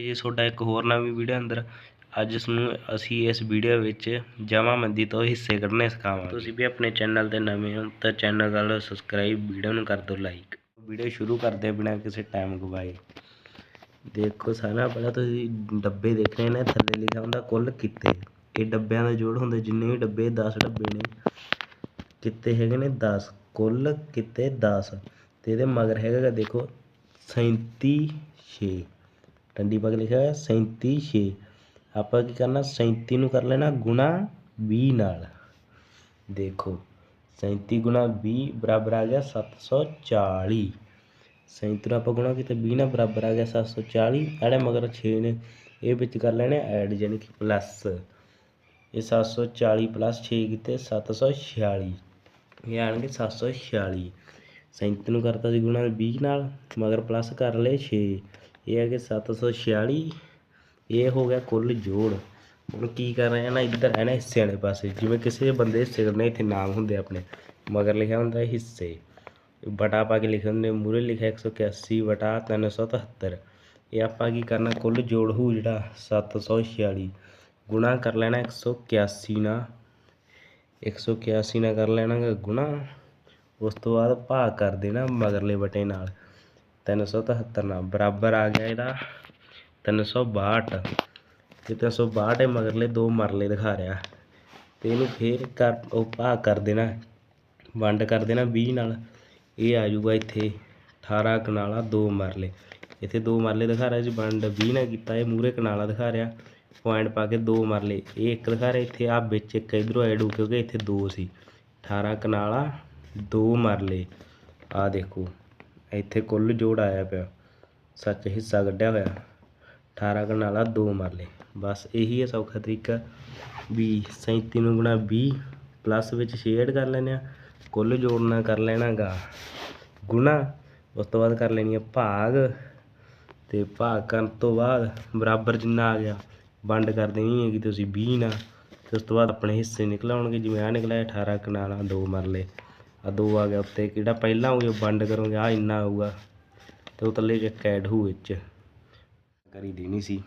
ਜੀ ਤੁਹਾਡਾ ਇੱਕ ਹੋਰ ਨਵੀਂ ਵੀਡੀਓ ਅੰਦਰ ਅੱਜ ਇਸ ਨੂੰ ਅਸੀਂ ਇਸ ਵੀਡੀਓ ਵਿੱਚ ਜਮਾਬੰਦੀ ਤੋਂ ਹਿੱਸੇ ਕੱਢਣੇ ਸਿਖਾਵਾਂਗੇ। ਤੁਸੀਂ ਵੀ ਆਪਣੇ ਚੈਨਲ ਤੇ ਨਵੇਂ ਹੋ ਤਾਂ ਚੈਨਲ ਨਾਲ ਸਬਸਕ੍ਰਾਈਬ ਵੀਡੀਓ ਨੂੰ ਕਰ ਦਿਓ ਲਾਈਕ ਵੀਡੀਓ ਸ਼ੁਰੂ ਕਰਦੇ ਬਿਨਾਂ ਕਿਸੇ ਟਾਈਮ ਗਵਾਏ। ਦੇਖੋ ਸਾਰਾ ਪਹਿਲਾਂ ਤੁਸੀਂ ਡੱਬੇ ਦੇਖਣੇ ਨੇ ਥੱਲੇ ਲਿਖਿਆ ਹੁੰਦਾ ਕੁੱਲ ਕਿੱਤੇ। ਇਹ ਡੱਬਿਆਂ ਦਾ ਜੋੜ ਹੁੰਦਾ ਜਿੰਨੇ ਵੀ ਡੱਬੇ 10 ਡੱਬੇ ਨੇ। ਕਿੱਤੇ ਹੈਗੇ ਨੇ 10 ਕੁੱਲ ਕਿੱਤੇ 10 ਤੇ ਇਹਦੇ ਮਗਰ ਹੈਗਾ ਦੇਖੋ 37 6 ਟੰਡੀ ਪੱਗ ਲਿਖਿਆ ਹੋਇਆ 37 6 ਆਪਾਂ ਕੀ ਕਰਨਾ 37 ਨੂੰ ਕਰ ਲੈਣਾ ਗੁਣਾ 20 ਨਾਲ। ਦੇਖੋ 37 ਗੁਣਾ 20 ਬਰਾਬਰ ਆ ਗਿਆ 740 37 ਨੂੰ ਆਪਾਂ ਗੁਣਾ ਕੀਤਾ 20 ਨਾਲ ਬਰਾਬਰ ਆ ਗਿਆ 740 ਇਹਦੇ ਮਗਰ 6 ਨੇ, ਇਹ ਵਿੱਚ ਕਰ ਲੈਣੇ ਐਡ ਯਾਨੀ ਕਿ ਪਲੱਸ ਇਹ 740 ਪਲੱਸ 6 ਕੀਤੇ 746 ਇਹ ਆਣਗੇ 746 37 ਨੂੰ ਕਰਤਾ ਸੀ ਗੁਣਾ 20 ਨਾਲ, ਮਗਰ ਪਲੱਸ ਕਰ ਲਏ 6 ਇਹ ਹੈ ਕਿ 746 ਇਹ ਹੋ ਗਿਆ ਕੁੱਲ ਜੋੜ। ਹੁਣ ਕੀ ਕਰ ਰਹੇ ਆ ਨਾ, ਇੱਧਰ ਹੈ ਨਾ ਹਿੱਸੇ ਵਾਲੇ ਪਾਸੇ। ਜਿਵੇਂ ਕਿਸੇ ਬੰਦੇ ਹਿੱਸੇ ਕਰਨੇ ਇੱਥੇ ਨਾਮ ਹੁੰਦੇ ਆਪਣੇ, ਮਗਰ ਲਿਖਿਆ ਹੁੰਦਾ ਹਿੱਸੇ। ਬਟਾ ਪਾ ਕੇ ਲਿਖੇ ਹੁੰਦੇ ਮੂਰੇ ਲਿਖਿਆ 181 ਬਟਾ 377 ਇਹ ਆਪਾਂ ਕੀ ਕਰਨਾ, ਕੁੱਲ ਜੋੜ ਹੋ ਜਿਹੜਾ 746 ਗੁਣਾ ਕਰ ਲੈਣਾ 181 ਨਾਲ। 181 ਨਾਲ ਕਰ ਲੈਣਾ ਗਾ ਗੁਣਾ। ਉਸ ਤੋਂ ਬਾਅਦ ਭਾਗ ਕਰ ਦੇਣਾ ਮਗਰਲੇ ਬਟੇ ਨਾਲ। 377 ਨਾਲ ਬਰਾਬਰ ਆ ਗਿਆ ਇਹਦਾ। 362 ਤੇ 362 ਇਹ ਮਗਰਲੇ ਦੋ ਮਰਲੇ ਦਿਖਾ ਰਿਹਾ। ਤੇ ਇਹਨੂੰ ਫੇਰ ਕਰ, ਉਹ ਭਾਗ ਕਰ ਦੇਣਾ, ਵੰਡ ਕਰ ਦੇਣਾ 20 ਨਾਲ। ਇਹ ਆ ਜਾਊਗਾ ਇੱਥੇ 18 ਕਨਾਲਾ ਦੋ ਮਰਲੇ। ਇੱਥੇ ਦੋ ਮਰਲੇ ਦਿਖਾ ਰਿਹਾ ਜੀ, ਵੰਡ 20 ਨਾਲ ਕੀਤਾ, ਇਹ ਮੂਰੇ ਕਨਾਲਾ ਦਿਖਾ ਰਿਹਾ। ਪੁਆਇੰਟ ਪਾ ਕੇ ਦੋ ਮਰਲੇ, ਇਹ ਇੱਕ ਦਿਖਾ ਰਿਹਾ ਇੱਥੇ ਆ ਵਿੱਚ ਇੱਕ ਇਧਰੋਂ ਐਡ ਹੋ ਕਿਉਂਕਿ ਇੱਥੇ ਦੋ ਸੀ। 18 ਕਨਾਲਾ ਦੋ ਮਰਲੇ। ਆ ਦੇਖੋ। ਇੱਥੇ ਕੁੱਲ ਜੋੜ ਆਇਆ ਪਿਆ। ਸੱਚ ਹਿੱਸਾ ਕੱਢਿਆ ਹੋਇਆ। 18 ਕਨਾਲਾ ਦੋ ਮਰਲੇ ਬਸ ਇਹੀ ਹੈ ਸੌਖਾ ਤਰੀਕਾ ਵੀ 37 ਨੂੰ ਗੁਣਾ 20 ਪਲੱਸ ਵਿੱਚ 6 ਕਰ ਲੈਣੇ ਆ। ਕੁੱਲ ਜੋੜਨਾ ਕਰ ਲੈਣਾ ਗਾ ਗੁਣਾ, ਉਸ ਤੋਂ ਬਾਅਦ ਕਰ ਲੈਣੀ ਆ ਭਾਗ। ਤੇ ਭਾਗ ਕਰਨ ਤੋਂ ਬਾਅਦ ਬਰਾਬਰ ਜਿੰਨਾ ਆ ਗਿਆ, ਵੰਡ ਕਰ ਦੇਣੀ ਹੈਗੀ ਤੁਸੀਂ 20 ਨਾਲ। ਤੇ ਉਸ ਤੋਂ ਬਾਅਦ ਆਪਣੇ ਹਿੱਸੇ ਨਿਕਲ ਆਉਣਗੇ। ਜਿਵੇਂ ਆ ਨਿਕਲਿਆ 18 ਕਨਾਲਾਂ ਦੋ ਮਰਲੇ ਆ ਦੋ ਆ ਗਿਆ ਉੱਤੇ, ਕਿਹੜਾ ਪਹਿਲਾਂ ਹੋਊਗਾ, ਵੰਡ ਕਰੋਗੇ ਆ ਇੰਨਾ ਆਊਗਾ ਤੇ ਉਹ ਥੱਲੇ ਇੱਕ ਐਡ ਹੋਊ ਵਿੱਚ। ਕਰੀ ਦੇਣੀ ਸੀ।